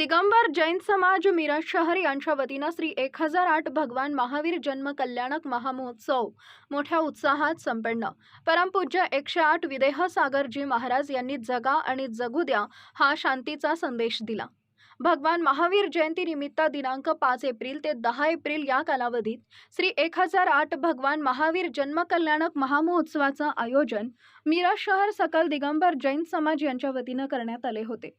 दिगंबर जैन समाज मिरज शहर यांच्या वतीनं श्री एक हजार आठ भगवान महावीर जन्म कल्याणक महामहोत्सव मोठ्या उत्साहात संपन्न. परमपूज्य एकशे आठ विदेह सागरजी महाराज यांनी जगा आणि जगू द्या हा शांतीचा संदेश दिला. भगवान महावीर जयंती निमित्त दिनांक पाच एप्रिल ते दहा एप्रिल या कालावधीत श्री एक हजार आठ भगवान महावीर जन्मकल्याणक महामहोत्सवाचं आयोजन मिरज शहर सकल दिगंबर जैन समाज यांच्या वतीनं करण्यात आले होते.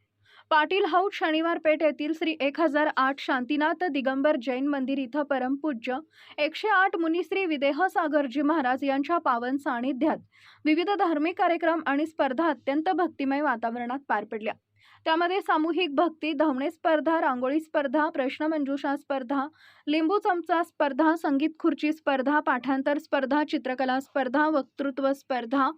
पाटील हाऊस शनिवार पेठ येथील श्री एक हजार आठ शांतीनाथ दिगंबर जैन मंदिर इथं परमपूज्य एकशे आठ मुनिश्री विदेह सागरजी महाराज यांच्या पावन सानिध्यात विविध धार्मिक कार्यक्रम आणि स्पर्धा अत्यंत भक्तिमय वातावरणात पार पडल्या. त्यामध्ये सामूहिक भक्ती धावणे स्पर्धा रांगोळी स्पर्धा प्रश्नमंजुषा स्पर्धा लिंबू चमचा स्पर्धा संगीत खुर्ची स्पर्धा पाठांतर स्पर्धा चित्रकला स्पर्धा वक्तृत्व स्पर्धा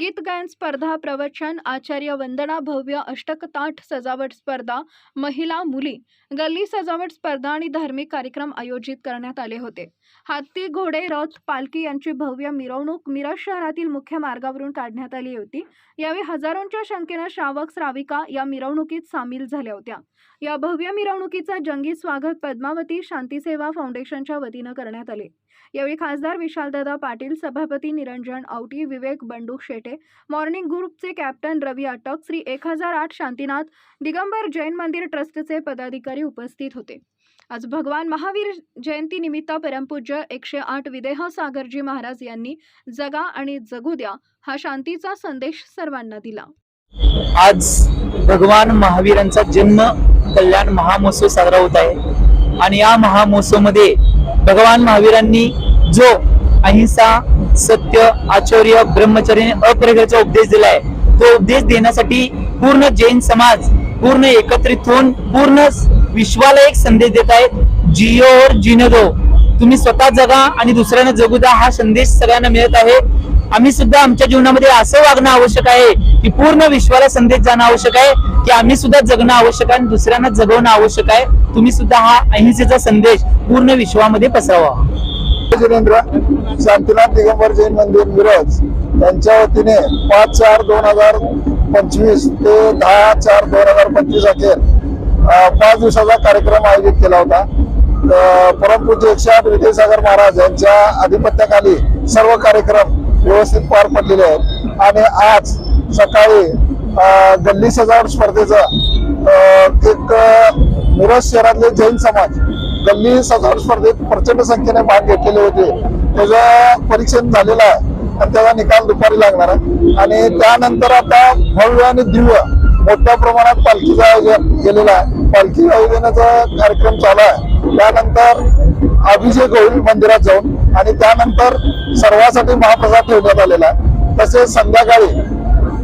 गीत गायन स्पर्धा प्रवचन आचार्य वंदना भव्य अष्टकताठ सजावट स्पर्धा महिला मुली गल्ली सजावट स्पर्धा आणि धार्मिक कार्यक्रम आयोजित करण्यात आले होते. हत्ती घोडे रथ पालखी यांची भव्य मिरवणूक मिरज शहरातील मुख्य मार्गावरून काढण्यात आली होती. यावेळी हजारोंच्या संख्येनं श्रावक श्राविका या मिरवणुकीत सामील झाल्या होत्या. या भव्य मिरवणुकीचा जंगी स्वागत पद्मावती शांतीसेवा फाउंडेशनच्या वतीनं करण्यात आले. यावेळी खासदार विशालदादा पाटील सभापती निरंजन औटी विवेक बंडू शेटे मॉर्निंग ग्रुपचे कॅप्टन रवी अटक श्री एक हजार आठ शांतीनाथ दिगंबर जैन मंदिर ट्रस्टचे पदाधिकारी उपस्थित होते. आज भगवान महावीर जयंती निमित्त परमपूज्य एकशे आठ विदेह सागरजी महाराज यांनी जगा आणि जगू द्या हा शांतीचा संदेश सर्वांना दिला. आज भगवान महावीरांचा जन्म कल्याण महामहोत्सव साजरा होत आहे. आणि या महामहोत्सवमध्ये भगवान महावीरांनी जो अहिंसा सत्य आचर्य ब्रह्मचर्याने आणि उपदेश दिलाय तो उपदेश देण्यासाठी पूर्ण जैन समाज पूर्ण एकत्रित होऊन पूर्ण विश्वाला एक संदेश देत आहेत जिओ और जिनो दो तुम्ही स्वतः जगा आणि दुसऱ्यांना जगू द्या हा संदेश सगळ्यांना मिळत आहे. आम्ही सुद्धा आमच्या जीवनामध्ये असं वागणं आवश्यक आहे की पूर्ण विश्वाला संदेश जाणं आवश्यक आहे की आम्ही सुद्धा जगणं आवश्यक आहे आणि दुसऱ्यांना जगवणं आवश्यक आहे. तुम्ही सुद्धा हा अहिंसेचा संदेश पूर्ण विश्वामध्ये पसरावा. जिनेंद्र शांतीनाथ दिगंबर जैन मंदिर मिरज यांच्या वतीने पाच चार दोन हजार पंचवीस ते दहा चार दोन हजार पंचवीस अखेर पाच दिवसाचा कार्यक्रम आयोजित केला होता. अं, परमपूज्य एकशे आठ विजयसागर महाराज यांच्या आधिपत्याखाली सर्व कार्यक्रम व्यवस्थित पार पडलेले आहेत. आणि आज सकाळी गल्ली सजावट स्पर्धेचं एक मिरज शहरातले जैन समाज गल्ली सजावट स्पर्धेत प्रचंड संख्येने भाग घेतलेले होते. त्याचं परीक्षण झालेलं आहे. आणि त्याचा निकाल दुपारी लागणार आहे. आणि त्यानंतर आता भव्य आणि दिव्य मोठ्या प्रमाणात पालखीचं आयोजन केलेलं आहे. पालखी आयोजनाचा कार्यक्रम चालू आहे. त्यानंतर अभिषेक होईल मंदिरात जाऊन आणि त्यानंतर सर्वांसाठी महाप्रसाद ठेवण्यात आलेला आहे. तसेच संध्याकाळी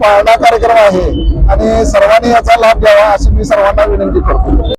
पाळणा कार्यक्रम आहे आणि सर्वांनी याचा लाभ घ्यावा अशी मी सर्वांना विनंती करतो.